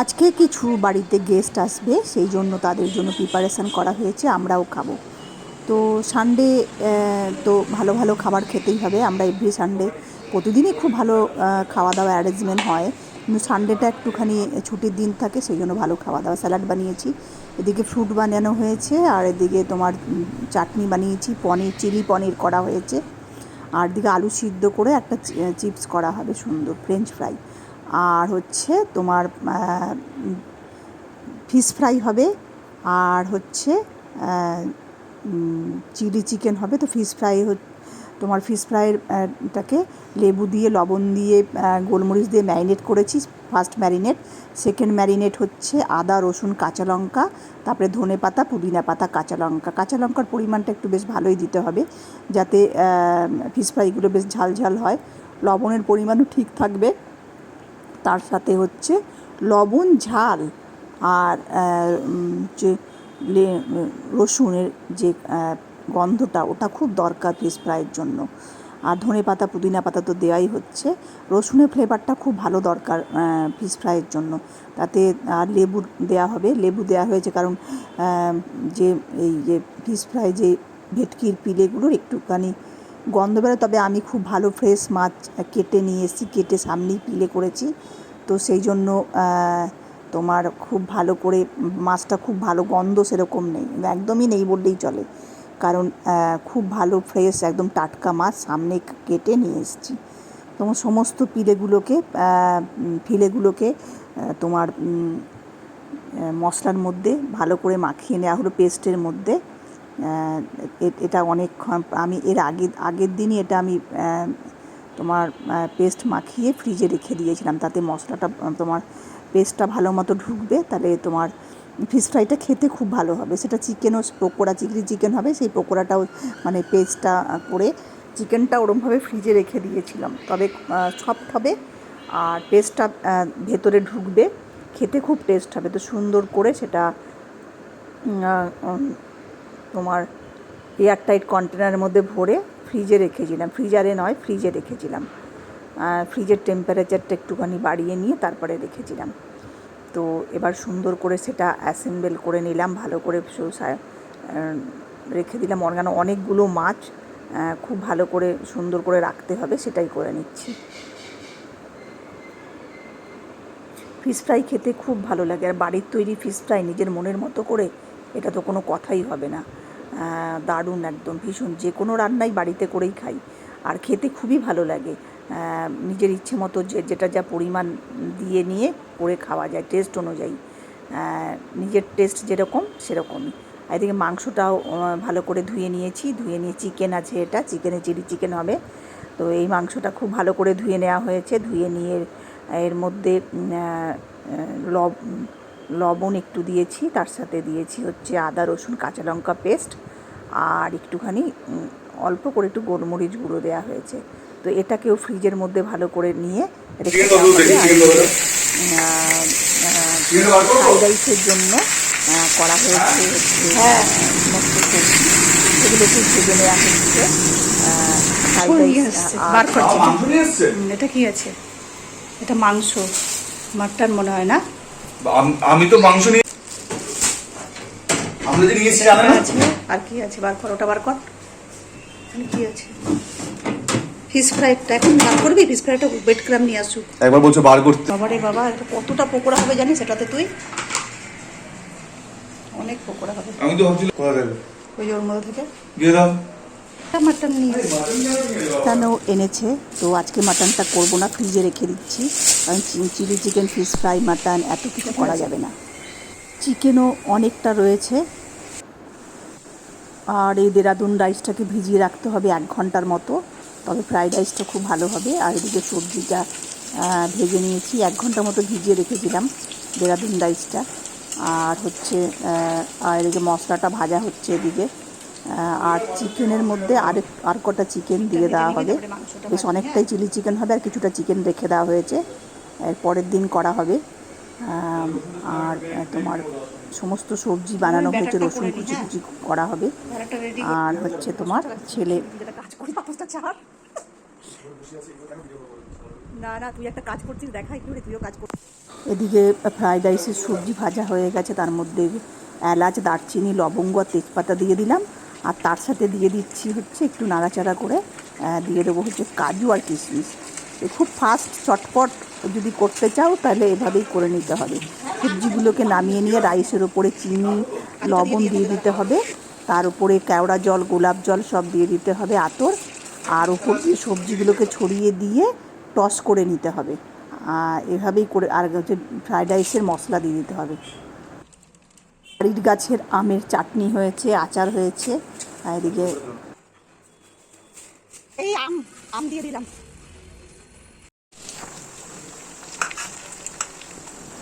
আজকে কিছু বাড়িতে গেস্ট আসবে, সেই জন্য তাদের জন্য প্রিপারেশান করা হয়েছে, আমরাও খাব। তো সানডে তো ভালো ভালো খাবার খেতেই হবে, আমরা এভরি সানডে প্রতিদিনই খুব ভালো খাওয়া দাওয়া অ্যারেঞ্জমেন্ট হয়। কিন্তু সানডেটা একটুখানি ছুটির দিন থাকে, সেই জন্য ভালো খাওয়া দাওয়া স্যালাড বানিয়েছি। এদিকে ফ্রুট বানানো হয়েছে, আর এদিকে তোমার চাটনি বানিয়েছি, পনির, চিলি পনির করা হয়েছে। আর দিকে আলু সিদ্ধ করে একটা চিপস করা হবে সুন্দর ফ্রেঞ্চ ফ্রাই আর হচ্ছে তোমার ফিশ ফ্রাই হবে, আর হচ্ছে চিলি চিকেন হবে। তো ফিশ ফ্রাই তোমার ফিশ ফ্রাইয়ের টাকে লেবু দিয়ে, লবণ দিয়ে গোলমরিচ দিয়ে ম্যারিনেট করেছি। ফার্স্ট ম্যারিনেট সেকেন্ড ম্যারিনেট হচ্ছে আদা, রসুন, কাঁচা লঙ্কা, তারপরে ধনে পাতা, পুদিনা পাতা, কাঁচা লঙ্কা। কাঁচা লঙ্কার পরিমাণটা একটু বেশ ভালোই দিতে হবে, যাতে ফিশ ফ্রাইগুলো বেশ ঝাল ঝাল হয়। লবণের পরিমাণও ঠিক থাকবে। তার সাথে হচ্ছে লবণ, ঝাল আর যে রসুনের যে গন্ধটা, ওটা খুব দরকার ফিশ ফ্রাইয়ের জন্য। আর ধনে পাতা, পুদিনা পাতা তো দেওয়াই হচ্ছে। রসুনের ফ্লেভারটা খুব ভালো দরকার ফিশ ফ্রাইয়ের জন্য। তাতে আর লেবু দেওয়া হবে। লেবু দেওয়া হয়েছে কারণ যে এই যে ফিশ ফ্রাই যে ভেটকির পিলেগুলোর একটুখানি গন্ধ বেরোয়, তবে আমি খুব ভালো ফ্রেশ মাছ কেটে নিয়ে এসেছি, কেটে সামনেই পিলে করেছি। তো সেই জন্য তোমার খুব ভালো করে মাছটা খুব ভালো গন্ধ সেরকম নেই, একদমই নেই বললেই চলে। কারণ খুব ভালো ফ্রেশ একদম টাটকা মাছ সামনে কেটে নিয়ে এসেছি। তোমার সমস্ত পিলেগুলোকে ফিলেগুলোকে তোমার মশলার মধ্যে ভালো করে মাখিয়ে নেওয়া হলো পেস্টের মধ্যে। এটা অনেক আমি এর আগে, আগের দিনই এটা আমি তোমার পেস্ট মাখিয়ে ফ্রিজে রেখে দিয়েছিলাম। তাতে মশলাটা, তোমার পেস্টটা ভালো মতো ঢুকবে, তাহলে তোমার ফিশ ফ্রাইটা খেতে খুব ভালো হবে। সেটা চিকেনও পকোড়া চিংড়ি চিকেন হবে, সেই পকোড়াটাও মানে পেস্টটা করে চিকেনটা ওরমভাবে ফ্রিজে রেখে দিয়েছিলাম। তবে সফট হবে আর পেস্টটা ভেতরে ঢুকবে। খেতে খুব টেস্ট হবে। তো সুন্দর করে সেটা তোমার এয়ার টাইট কন্টেনারের মধ্যে ভরে ফ্রিজে রেখেছিলাম। ফ্রিজারে নয়, ফ্রিজে রেখেছিলাম। ফ্রিজের টেম্পারেচারটা একটুখানি বাড়িয়ে নিয়ে তারপরে রেখেছিলাম। তো এবার সুন্দর করে সেটা অ্যাসেম্বল করে নিলাম, ভালো করে রেখে দিলাম। অর্গানো অনেকগুলো মাছ খুব ভালো করে সুন্দর করে রাখতে হবে, সেটাই করে নিচ্ছি। ফিশ ফ্রাই খেতে খুব ভালো লাগে। আর বাড়ির তৈরি ফিশ ফ্রাই নিজের মনের মতো করে এটা তো কোনো কথাই হবে না। দারুণ একদম, ভীষণ। যে কোনো রান্নাই বাড়িতে করেই খাই। আর খেতে খুবই ভালো লাগে। নিজের ইচ্ছে মতো যে, যেটা যা পরিমাণ দিয়ে নিয়ে করে খাওয়া যায় টেস্ট অনুযায়ী। নিজের টেস্ট যেরকম, সেরকমই। এদিকে মাংসটাও ভালো করে ধুয়ে নিয়েছি। ধুয়ে নিয়ে চিকেন আছে এটা। চিকেনে চিলি চিকেন হবে। তো এই মাংসটা খুব ভালো করে ধুয়ে নেওয়া হয়েছে। ধুয়ে নিয়ে এর মধ্যে লব লবণ একটু দিয়েছি তার সাথে দিয়েছি হচ্ছে আদা রসুন কাঁচা লঙ্কা পেস্ট আর একটুখানি অল্প করে একটু গোলমরিচ গুঁড়ো দেওয়া হয়েছে। তো এটাকেও ফ্রিজের মধ্যে ভালো করে নিয়ে রেখে? ফ্রাইড রাইসের জন্য করা হয়েছে হ্যাঁ সমস্ত সবজি। সেগুলোকে ভেজে নেওয়া হচ্ছে। এটা কি আছে? এটা মাংস মাটন মনে হয় না? আম- আমি তো মাংস নিয়ে আমরা যে নিয়েছি জানেন না? আর কি আছে? বার কর ওটা বার কর। কি আছে? ফিশ ফ্রাইটা এখন বার করবি? ফিশ ফ্রাইটা বেড ক্রাম নিয়ে আসুক একবার বলছো বার করতে বাবারে বাবা এটা কতটা পকোড়া হবে জানিস? সেটাতে তুই অনেক পকোড়া হবে। আমি তো ভাবছিলাম কোথা দেবে? ওই ওর মধ্যে থেকে। দিয়ে দাও। মাটন নিয়ে মাটনও এনেছে? তো আজকে মাটনটা করব না, ফ্রিজে রেখে দিচ্ছি। কারণ chilli chicken fish fry mutton এত কিছু করা যাবে না। চিকেনও অনেকটা রয়েছে। আর এই দেরাদুন রাইসটাকে ভিজিয়ে রাখতে হবে এক ঘণ্টার মতো। তবে ফ্রাইড রাইসটা খুব ভালো হবে। আর এদিকে সবজিটা ভেজে নিয়েছি। এক ঘণ্টা মতো ভিজিয়ে রেখেছিলাম দেরাদুন রাইসটা আর হচ্ছে আর এদিকে মশলাটা ভাজা হচ্ছে এদিকে। আর চিকেনের মধ্যে আরেক আর কটা চিকেন দিয়ে দেওয়া হবে। বেশ অনেকটাই চিলি চিকেন হবে আর কিছুটা চিকেন রেখে দেওয়া হয়েছে। এর পরের দিন করা হবে। আর তোমার সমস্ত সবজি বানানো হয়েছে রসুন কুচি কুচি করা হবে। আর হচ্ছে তোমার ছেলে না না তুই একটা কাজ করছিস দেখা একটু তুইও কাজ কর এদিকে ফ্রাইড রাইসের সবজি ভাজা হয়ে গেছে তার মধ্যে এলাচ দারচিনি লবঙ্গ আর তেজপাতা দিয়ে দিলাম। আর তার সাথে দিয়ে দিচ্ছি হচ্ছে একটু নাড়াচাড়া করে দিয়ে দেবো হচ্ছে কাজু আর কিশমিশ। খুব ফাস্ট চটপট যদি করতে চাও তাহলে এভাবেই করে নিতে হবে। সবজিগুলোকে নামিয়ে নিয়ে রাইসের ওপরে চিনি, লবণ দিয়ে দিতে হবে। তার উপরে কেওড়া জল, গোলাপ জল সব দিয়ে দিতে হবে আতর। আর ওপর দিয়ে সবজিগুলোকে ছড়িয়ে দিয়ে টস করে নিতে হবে। এভাবেই করে, আর হচ্ছে ফ্রায়েড রাইসের মশলা দিয়ে দিতে হবে। বাড়ির গাছের আমের চাটনি হয়েছে আচার হয়েছে। আর এদিকে এই আম আম দিয়ে দিলাম।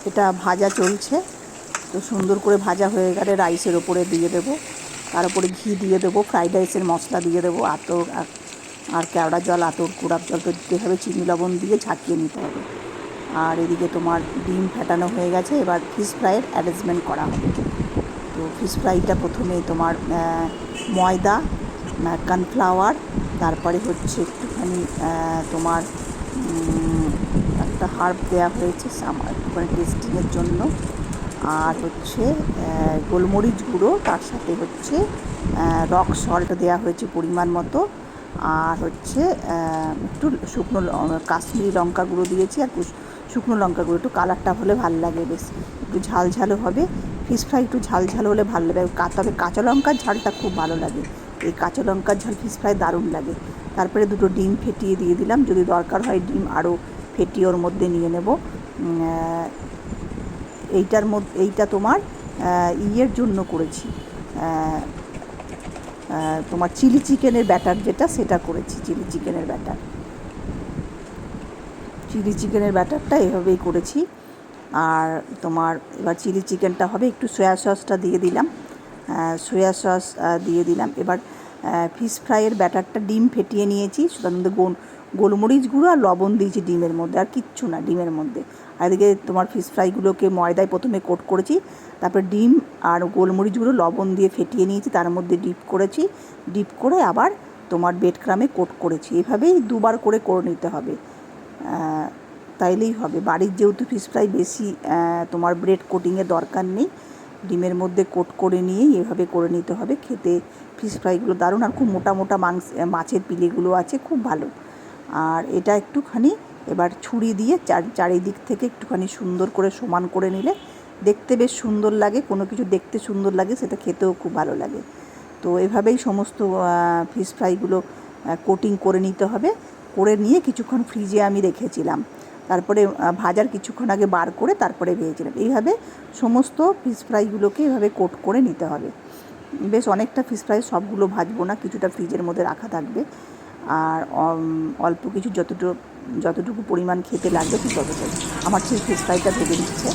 এটা ভাজা চলছে। তো সুন্দর করে ভাজা হয়ে গেলে রাইসের ওপরে দিয়ে দেবো। তার উপরে ঘি দিয়ে দেবো ফ্রাইড রাইসের মশলা দিয়ে দেবো। আতর আর- আর কেওড়া জল আতর গোলাপ জল তো দিতে হবে। চিনি লবণ দিয়ে ঝাঁকিয়ে নিতে হবে। আর এদিকে তোমার ডিম ফেটানো হয়ে গেছে। এবার ফিশ ফ্রাইয়ের অ্যারেঞ্জমেন্ট করা হবে। তো ফিশ ফ্রাইটা প্রথমে তোমার ময়দা কর্নফ্লাওয়ার তারপরে হচ্ছে একটুখানি তোমার একটা হার্ব দেওয়া হয়েছে একটুখানি টেস্টিংয়ের জন্য। আর হচ্ছে গোলমরিচ গুঁড়ো, তার সাথে হচ্ছে রক সল্ট দেওয়া হয়েছে পরিমাণ মতো। আর হচ্ছে একটু শুকনো কাশ্মীরি লঙ্কা গুঁড়ো দিয়েছি। আর শুকনো লঙ্কা গুঁড়ো, একটু কালারটা হলে ভালো লাগে বেশ। একটু ঝাল ঝালও হবে। ফিশ ফ্রাই একটু ঝাল ঝাল হলে ভালো লাগে। তবে কাঁচা লঙ্কার ঝালটা খুব ভালো লাগে। এই কাঁচা লঙ্কার ঝাল ফিশ ফ্রাই দারুণ লাগে। তারপরে দুটো ডিম ফেটিয়ে দিয়ে দিলাম। যদি দরকার হয় ডিম আরও ফেটিয়ে ওর মধ্যে নিয়ে নেব। এইটার মধ্যে এইটা তোমার ইয়ের জন্য করেছি। তোমার চিলি চিকেনের ব্যাটার যেটা, সেটা করেছি, চিলি চিকেনের ব্যাটার। চিলি চিকেনের ব্যাটারটা এভাবেই করেছি। আর তোমার এবার চিলি চিকেনটা হবে, একটু সয়া সসটা দিয়ে দিলাম। সয়া সস দিয়ে দিলাম। এবার ফিশ ফ্রাইয়ের ব্যাটারটা ডিম ফেটিয়ে নিয়েছি তার মধ্যে গোল গোলমরিচ গুঁড়ো আর লবণ দিয়েছি ডিমের মধ্যে, আর কিচ্ছু না ডিমের মধ্যে। আর এদিকে তোমার ফিশ ফ্রাইগুলোকে ময়দায় প্রথমে কোট করেছি, তারপর ডিম আর গোলমরিচ গুঁড়ো, লবণ দিয়ে ফেটিয়ে নিয়েছি, তার মধ্যে ডিপ করেছি। ডিপ করে আবার তোমার বেড ক্রামে কোট করেছি। এভাবেই দুবার করে করে নিতে হবে। তাইলেই হবে। বাড়ির যেহেতু ফিশ ফ্রাই বেশি তোমার ব্রেড কোটিংয়ের দরকার নেই। ডিমের মধ্যে কোট করে নিয়েই এভাবে করে নিতে হবে। খেতে ফিশ ফ্রাইগুলো দারুণ আর খুব মোটা মোটা মাংস মাছের পিলেগুলো আছে, খুব ভালো। আর এটা একটুখানি এবার ছুরি দিয়ে চার, চারিদিক থেকে একটুখানি সুন্দর করে সমান করে নিলে দেখতে বেশ সুন্দর লাগে, কোনো কিছু দেখতে সুন্দর লাগে, সেটা খেতেও খুব ভালো লাগে। তো এভাবেই সমস্ত ফিশ ফ্রাইগুলো কোটিং করে নিতে হবে। করে নিয়ে কিছুক্ষণ ফ্রিজে আমি রেখেছিলাম। তারপরে ভাজার কিছুক্ষণ আগে বার করে তারপরে ভেজেছিলাম এইভাবে সমস্ত ফিশ ফ্রাইগুলোকে এভাবে কোট করে নিতে হবে। বেশ অনেকটা ফিশ ফ্রাই সবগুলো ভাজবো না, কিছুটা ফ্রিজের মধ্যে রাখা থাকবে। আর অল্প কিছু যতটুকু যতটুকু পরিমাণ খেতে লাগবে ঠিক ততটাই। আমার সেই ফিশ ফ্রাইটা ভেজে দিচ্ছে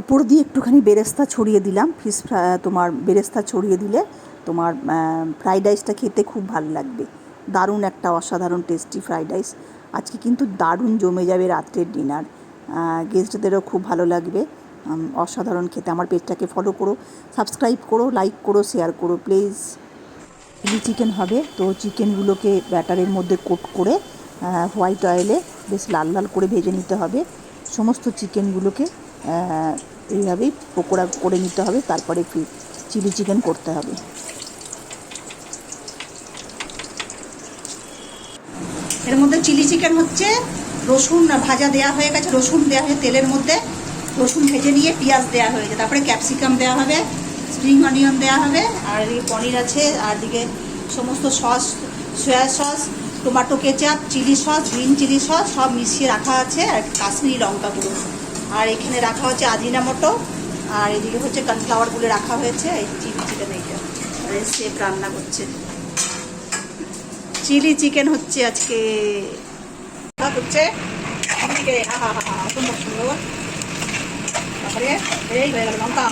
ওপর দিয়ে একটুখানি বেরেস্তা ছড়িয়ে দিলাম ফিশ তোমার বেরেস্তা ছড়িয়ে দিলে তোমার ফ্রাইড রাইসটা খেতে খুব ভালো লাগবে। দারুণ একটা অসাধারণ টেস্টি ফ্রাইড রাইস আজকে কিন্তু দারুণ জমে যাবে রাত্রের ডিনার গেস্টদেরও খুব ভালো লাগবে। অসাধারণ খেতে। আমার পেজটাকে ফলো করো সাবস্ক্রাইব করো লাইক করো শেয়ার করো প্লিজ চিলি চিকেন হবে, তো চিকেনগুলোকে ব্যাটারের মধ্যে কোট করে হোয়াইট অয়েলে বেশ লাল লাল করে ভেজে নিতে হবে। সমস্ত চিকেনগুলোকে এইভাবেই পকোড়া করে নিতে হবে, তারপরে চিলি চিকেন করতে হবে। এর মধ্যে চিলি চিকেন হচ্ছে রসুন ভাজা দেওয়া হয়ে গেছে, রসুন দেওয়া হয়ে তেলের মধ্যে রসুন ভেজে নিয়ে পেঁয়াজ দেওয়া হয়েছে তারপরে ক্যাপসিকাম দেওয়া হবে, স্প্রিং অনিয়ন দেওয়া হবে, আর এদিকে পনির আছে, আর দিকে সমস্ত sauce, soya sauce, tomato ketchup, chilli sauce, green chilli sauce সব মিশিয়ে রাখা আছে, আর কাশ্মীরি লঙ্কা গুঁড়ো। আর এখানে রাখা হচ্ছে আজিনামোটো আর এদিকে হচ্ছে কর্নফ্লাওয়ারগুলো রাখা হয়েছে এই চিলি চিকেন এইটা আর সেফ রান্না করছে চিলি চিকেন হচ্ছে আজকে হচ্ছে হা হা হা সুন্দর সুন্দর তারপরে এই হয়ে গেল লঙ্কা